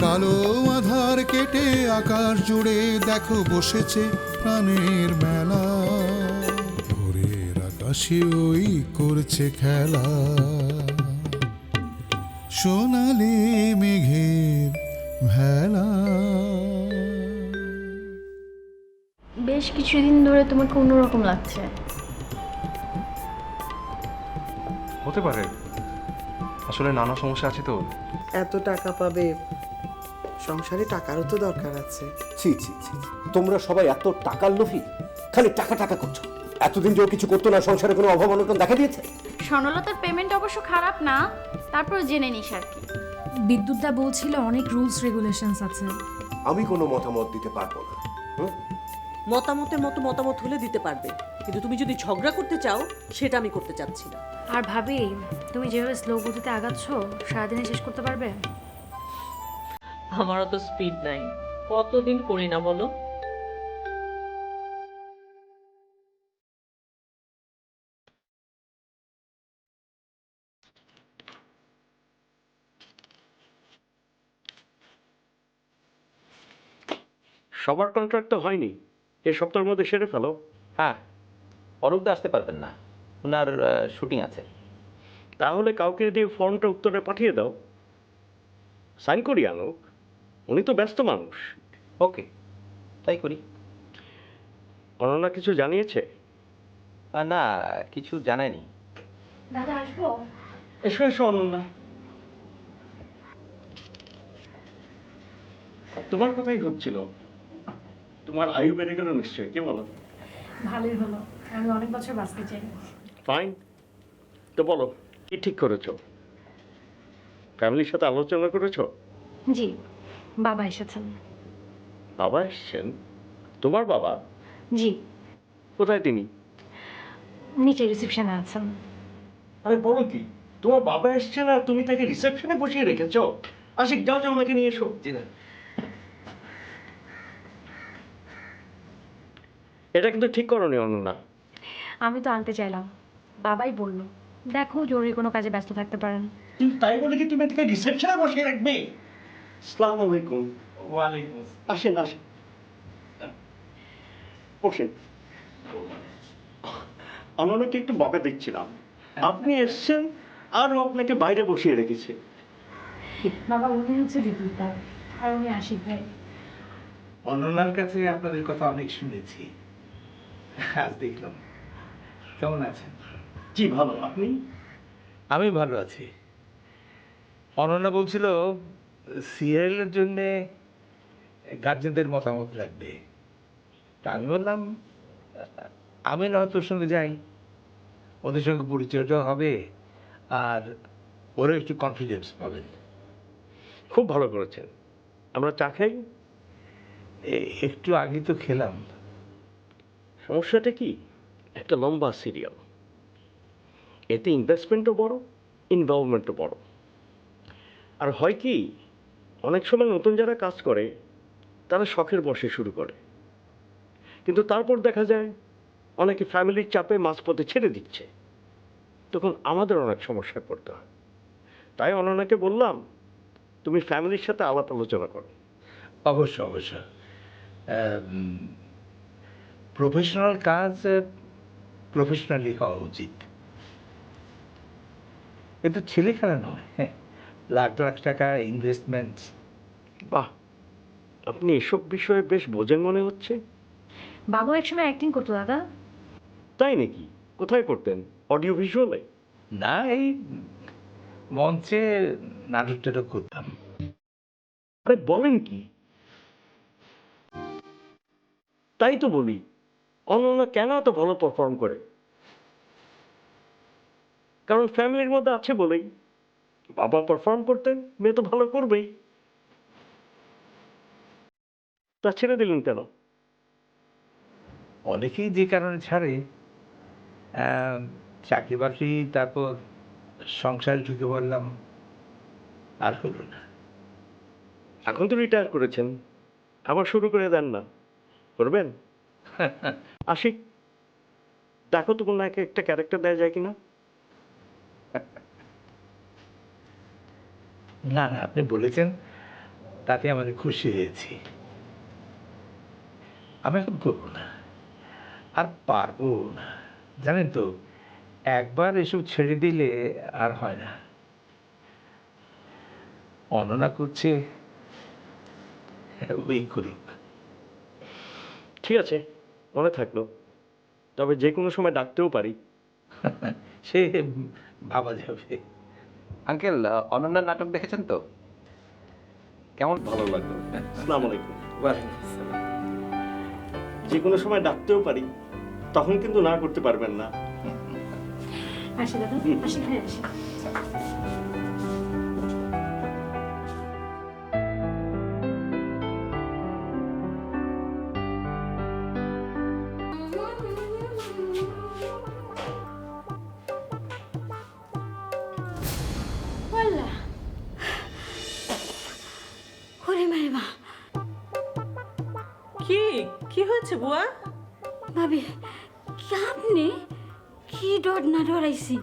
কালো আধার কেটে আকাশ জুড়ে দেখো বসেছে প্রাণের মেলা। ভোরের আকাশে ওই করছে খেলা। সোনালি মেঘের ভেলা। বেশ কিছুদিন ধরে তোমাকে অন্যরকম লাগছে। হতে পারে। আসলে নানা সমস্যা আছে তো। এত টাকা পাবে সংসারে টাকারও তো দরকার আছে। ছি ছি ছি। তোমরা সবাই এত টাকার লোভী খালি টাকা টাকা করছ। এতদিন যে ও কিছু করতো না সংসারে কোনো অভাব অনটন দেখা দিয়েছে? স্বর্ণলতার পেমেন্ট অবশ্য খারাপ না তারপর জেনে নিস আর কি। বিদ্যুৎদা বলছিল অনেক রুলস রেগুলেশনস আছে। আমি কোনো মতামত দিতে পারব না। হুম? মতামতের মতো মতামত হলে দিতে পারবে। কিন্তু তুমি যদি ঝগড়া করতে চাও সেটা আমি করতে চাচ্ছি না। আর ভাবি তুমি যেভাবে স্লো গতিতে আগাচ্ছ সারাদিনে শেষ করতে পারবে? আমারও তো স্পিড নাই। কতদিন করি না বলো? সবার কন্ট্রাক্ট তো হয়নি। এ সপ্তাহের মধ্যে সেরে ফেলো। হ্যাঁ অরূপদা আসতে পারবেন না। ওনার শুটিং আছে। তাহলে কাউকে দিয়ে ফর্মটা উত্তরে পাঠিয়ে দাও। সাইন করি আনো। উনি তো ব্যস্ত মানুষ। ওকে তাই করি। অননা কিছু জানিয়েছে? আহ, না কিছু জানায়নি। দাদা আসব? এসো এসো অনন্যা। তোমার কথাই হচ্ছিল। তোমার আয়ু বেড়ে গেল নিশ্চয়ই কি বলো? ভালোই হলো আমি অনেক বছর বাঁচতে চাই। ফাইন তো বলো কি ঠিক করেছ? ফ্যামিলির সাথে আলোচনা করেছ? জি। বাবা এসেছেন। বাবা এসছেন? তোমার বাবা? জি। কোথায় তিনি? নিচে রিসেপশনে আছেন। আরে বলো কি তোমার বাবা এসছে না তুমি তাকে রিসেপশনে বসিয়ে রেখেছো? আশিক যাও যাও আমাকে নিয়ে এসো। জি না এটা কিন্তু ঠিক করনি অনন্যা আমি তো আনতে চাইলাম। বাবাই বলল দেখো জরুরি কোনো কাজে ব্যস্ত থাকতে পারেন। কিন্তু তাই বলে কি তুমি তাকে রিসেপশনে বসিয়ে রাখবে? আসসালামু আলাইকুম ওয়ালাইকুম আসেন আসেন বসেন অনন্যাকে একটু বকা দেখছিলাম আপনি এসছেন আর আপনাকে বাইরে বসিয়ে রেখেছে। বাবা উনি হচ্ছে বিদ্যুৎদা আর উনি আশিক ভাই। অনন্যার কাছে আপনাদের কথা অনেক শুনেছি। আজ দেখলাম। কেমন আছেন? জি ভালো। আপনি? আমি ভালো আছি। অনন্যা বলছিল সিরিয়ালের জন্যে গার্জেনদের মতামত রাখবে তা আমি বললাম আমি নয় তোর সঙ্গে যাই ওদের সঙ্গে পরিচর্যা হবে আর ওরা একটু কনফিডেন্স পাবেন। খুব ভালো করেছেন। আমরা চা খাই? একটু আগে তো খেলাম। সমস্যাটা কি? একটা লম্বা সিরিয়াল। এতে ইনভেস্টমেন্টও বড় ইনভলভমেন্টও বড়। আর হয় কি অনেক সময় নতুন যারা কাজ করে, তারা শখের বসে শুরু করে। কিন্তু তারপর দেখা যায়, অনেকে ফ্যামিলির চাপে মাঝপথে ছেড়ে দিচ্ছে। তখন আমাদের অনেক সমস্যায় পড়তে হয়। তাই অননাকে বললাম, তুমি ফ্যামিলির সাথে আলাপ আলোচনা করো। অবশ্য অবশ্য প্রফেশনাল কাজ প্রফেশনালি হওয়া উচিত। কিন্তু ছেলে খেলা নয় হ্যাঁ। লাখ লাখ টাকা ইনভেস্টমেন্ট বাহ আপনি এসব বিষয়ে বেশ বোঝেন মনে হচ্ছে। বাবু একসময় অ্যাক্টিং করতো দাদা। তাই নাকি? কোথায় করতেন? অডিও ভিজুয়ালে না এই মঞ্চে নাটক টাটক করতাম। আরে বলেন কি? তাই তো বলি অনন্য কেন এত ভালো পারফর্ম করে? কারণ ফ্যামিলির মধ্যে আছে বলেই। বাবা পারফর্ম করতেন মেয়ে তো ভালো করবেই। তা ছেড়ে দিলেন কেন? অনেকেই যে কারণে ছাড়ে আহ, চাকরি বাকরি তারপর সংসারে ঢুকে পড়লাম আর হলো না। এখন তো রিটায়ার করেছেন আবার শুরু করে দেন না। করবেন? আশিক দেখো তো কোনো একে একটা ক্যারেক্টার দেওয়া যায় কিনা? না না আপনি বলেছেন তাতে আমাদের খুশি হয়েছি। আমি এখন করব না আর পারব না। জানেন তো একবার এসব ছেড়ে দিলে আর হয় না। অননা করছে ওই করুক। ঠিক আছে মনে থাকল। তবে যে কোনো সময় ডাকতেও পারি। সে ভাবা যাবে। আঙ্কেল অনন্যার নাটক দেখেছেন তো? কেমন? ভালো লাগল। আসসালামু আলাইকুম। যে কোনো সময় ডাকতেও পারি তখন কিন্তু না করতে পারবেন না। আসি দাদা আসি ভাই আসি। কি? কি হয়েছে বুয়া? ভাবি কি আপনি কি ডর না ডরাইছি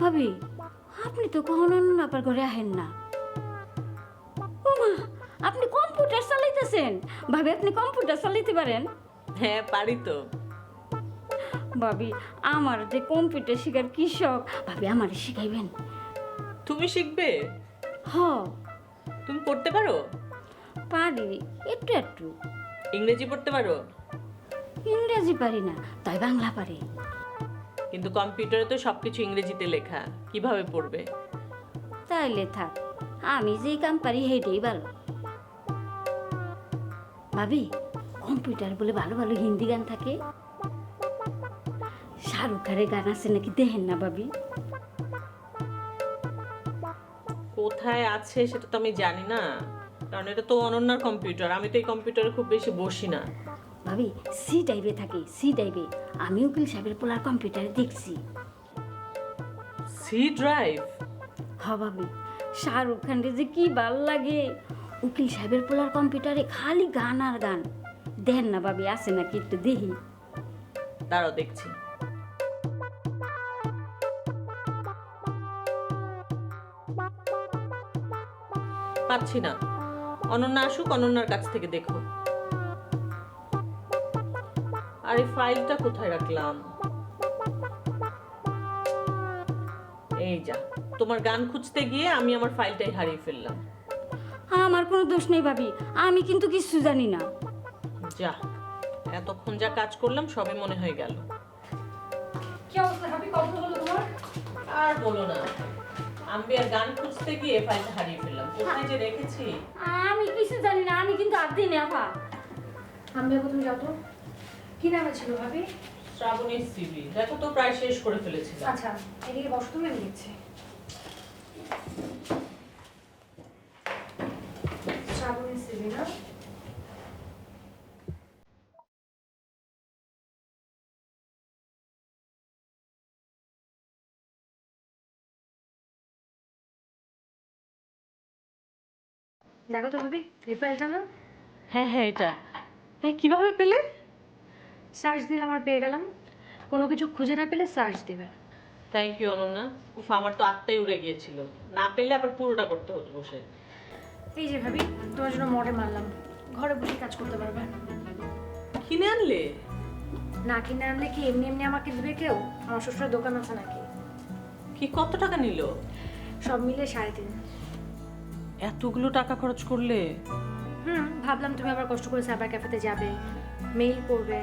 ভাবি আপনি তো কখনো আবার ঘরে আহেন না। আপনি কম্পিউটার চালাইতেছেন। ভাবি আপনি কম্পিউটার চালাইতে পারেন? হ্যাঁ পারি তো। ভাবি আমার যে কম্পিউটার শেখার কি শখ ভাবি আমার শিখাইবেন। তুমি শিখবে? হ তুমি পড়তে পারো? পারি একটু একটু। ইংরেজি পড়তে পারো? ইংরেজি পারি না তাই বাংলা পারি। কিন্তু কম্পিউটারে তো সবকিছু ইংরেজিতে লেখা কীভাবে পড়বে? তাইলে থাক আমি যেই কাম পারি সেইটাই ভালো। ভাবি কম্পিউটার বলে ভালো ভালো হিন্দি গান থাকে? শাহরুখ খানের গান আছে নাকি দেখেন না ভাবি? কোথায় আছে সেটা তো আমি জানি না। কারণ এটা তো অনন্যার কম্পিউটার আমি তো এই কম্পিউটারে খুব বেশি বসি না। ভাবি সি টাইপে থাকে সি টাইপে আমি উকিল সাহেবের পোলার কম্পিউটারে দেখছি। সি ড্রাইভ হ ভাবি শাহরুখ খানের যে কি ভালো লাগে। উকিল সাহেবের পোলার কম্পিউটারে খালি গান আর গান। দেন না ভাবি আছে নাকি একটু দেখি। দাঁড়াও দেখছি। পাচ্ছি না। অনন্যা আসুক অনন্যার কাছ থেকে দেখো আর এই ফাইলটা কোথায় রাখলাম? এই যা তোমার গান খুঁজতে গিয়ে আমি আমার ফাইলটাই হারিয়ে ফেললাম। আমার কোনো দোষ নেই ভাবি আমি কিন্তু কিছু জানি না। যা এতক্ষণ যা কাজ করলাম সবে মনে হয়ে গেল। কি অবস্থা ভাবি? কখন হলো তোমার? আর বলো না। আমি আর গান খুঁজতে গিয়ে ফাইলটা হারিয়ে ফেললাম। কোথায় যে রেখেছি? আমি কিছু জানি না আমি কিন্তু আর দিই না আপা আমি এখন তুমি যাও তো? কি নামে ছিল ভাবি? শ্রাবণীর সিবি দেখো তো প্রায় শেষ করে ফেলেছিলাম। আচ্ছা এদিকে বসো তুমি আমি দিচ্ছি শ্রাবণী সিবি না? দেখো তো ভাবি এই ফাইলটা না হ্যাঁ হ্যাঁ এটা। হ্যাঁ কীভাবে পেলে? সার্চ দিলে আমার পেয়ে গেলাম। কোনো কিছু খুঁজে না পেলে সার্চ দিবে। Thank you Ananya. উফ আমার তো আত্মাই উড়ে গিয়েছিল। না পেলে আবার পুরোটা করতে হতো বসে। এই যে ভাবি তোমার জন্য মডেল মারলাম। ঘরে বসে কাজ করতে পারবে। কিনে আনলে? না কিনে আনলে কি এমনি এমনি আমাকে দেবে কেউ? আমার শ্বশুরের দোকান আছে নাকি? কি কত টাকা নিল? সব মিলে সাড়ে তিন। এতগুলো টাকা খরচ করলে? হুম ভাবলাম তুমি আবার কষ্ট করে সাইবার ক্যাফেতে যাবে মেইল করবে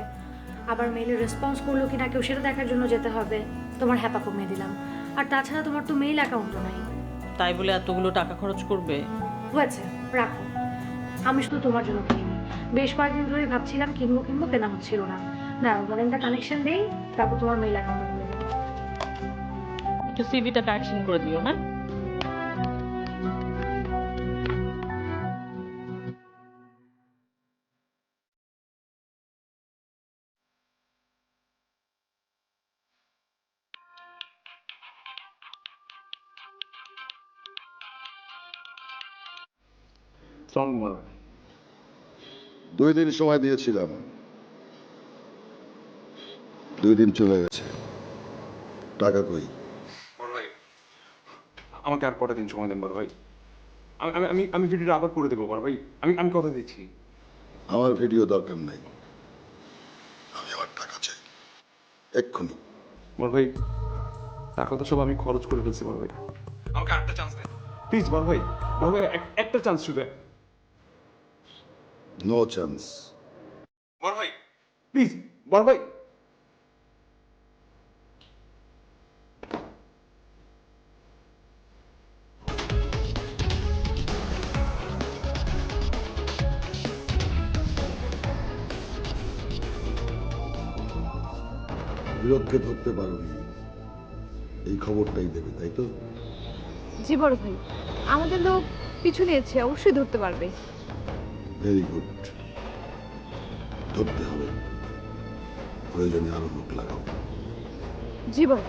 আবার মেইলে রেসপন্স করল কি না কেউ সেটা দেখার জন্য যেতে হবে তোমার হ্যাপা কমিয়ে দিলাম। আর তাছাড়া তোমার তো মেইল অ্যাকাউন্টও নাই। তাই বলে এতগুলো টাকা খরচ করবে? হয়েছে রাখো। আমি শুধু তোমার জন্য কিনিনি। বেশ কয়েকদিন ধরে ভাবছিলাম কিনবো কিনবো কেনা হচ্ছিল না। দাঁড়াও মডেলটা কানেকশন দেই তারপর তোমার মেইল অ্যাকাউন্ট একটু সিভিটা কারেকশন করে দিও হ্যাঁ? দুই দিন সময় দিয়েছিলাম। দুই দিন চলে গেছে। টাকা কই? ভাই আমাকে আর কটা দিন সময় দেন বড় ভাই? আমি আমি আমি ভিডিওটা আবার করে দেবো বড় ভাই। আমি আমি কথা দিচ্ছি। আমার ভিডিও দরকার নাই। আমি আমার টাকা চাই। এক্ষুনি। বড় ভাই টাকা তো সব আমি খরচ করে ফেলছি বড় ভাই। আমাকে আরেকটা চান্স দেন। প্লিজ বড় ভাই বড় ভাই এক- একটা চান্স শুধু। নো চান্স বড় ভাই। প্লিজ বড় ভাই। বিরোধকে ধরতে পারোনি। এই খবরটাই দেবে তাই তো? জি বড় ভাই আমাদের লোক পিছু নিয়েছে অবশ্যই ধরতে পারবে। ভেরি গুড ধরতে হবে। প্রয়োজনে আরও লোক লাগাও। জি ভাই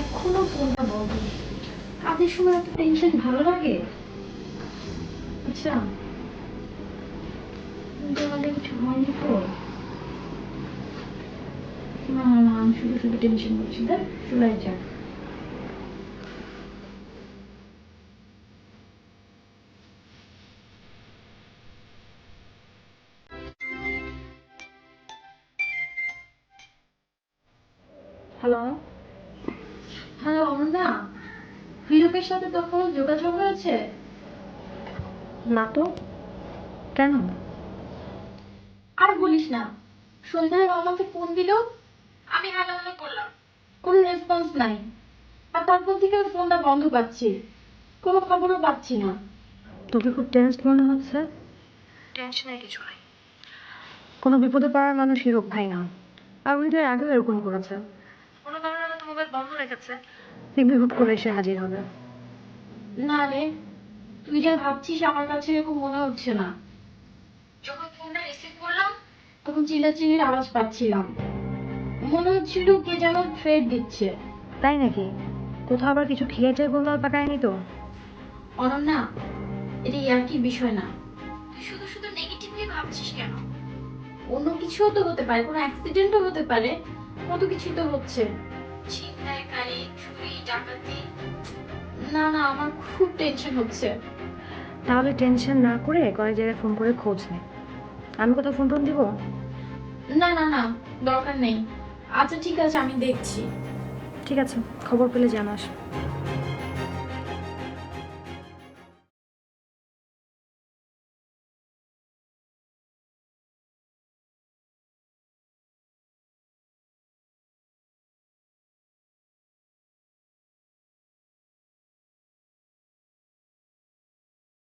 এখনও ফোনটা বন্ধ কাজের সময় এত টেনশন ভালো লাগে? আচ্ছা। আমাদের কিছু হয়নি তো। না না, আমি শুধু শুধু টেনশন করছি। যাক হ্যালো হ্যালো অনন্যা হিরকের সাথে তোর কোনো যোগাযোগ হয়েছে? না তো। কেন? আর বলিস না। সন্ধ্যায় আমাকে ফোন দিল আমি হ্যালো করলাম। কোনো রেসপন্স নাই। আর তারপর থেকে ফোনটা বন্ধ পাচ্ছি। কোনো খবরও পাচ্ছি না। তোকে খুব টেন্স মনে হচ্ছে? টেনশনের কিছু নাই। কোনো বিপদে পড়ার মানুষ হিরোক ভাই না। আর উনি তো আগেও এরকম করেছে কোনো কারণে হয়তো মোবাইল বন্ধ রেখেছে দেখবি হুট করে এসে হাজির হবে। না রে তুই যা ভাবছিস আমার কাছে এরকম মনে হচ্ছে না। যখন ফোনটা রিসিভ করলাম তখন চিল্লাচিল্লির আওয়াজ পাচ্ছিলাম। মনে হচ্ছিল কে যেন থ্রেড দিচ্ছে। তাই নাকি? কোথাও আবার কিছু খেয়েছে গোলমাল পাকায়নি তো। অনন্যা এটা একই বিষয় না। তুই শুধু শুধু নেগেটিভলি ভাবছিস কেন? অন্য কিছুও তো হতে পারে কোনো অ্যাক্সিডেন্টও হতে পারে কত কিছু তো হচ্ছে। ছিনতাইকারী চুরি ডাকাতি। না না আমার খুব টেনশন হচ্ছে। তাহলে টেনশন না করে কয়েক জায়গায় ফোন করে খোঁজ নে। আমি কোথাও ফোন টোন দিব? না না না দরকার নেই। আচ্ছা ঠিক আছে আমি দেখছি। ঠিক আছে খবর পেলে জানাস।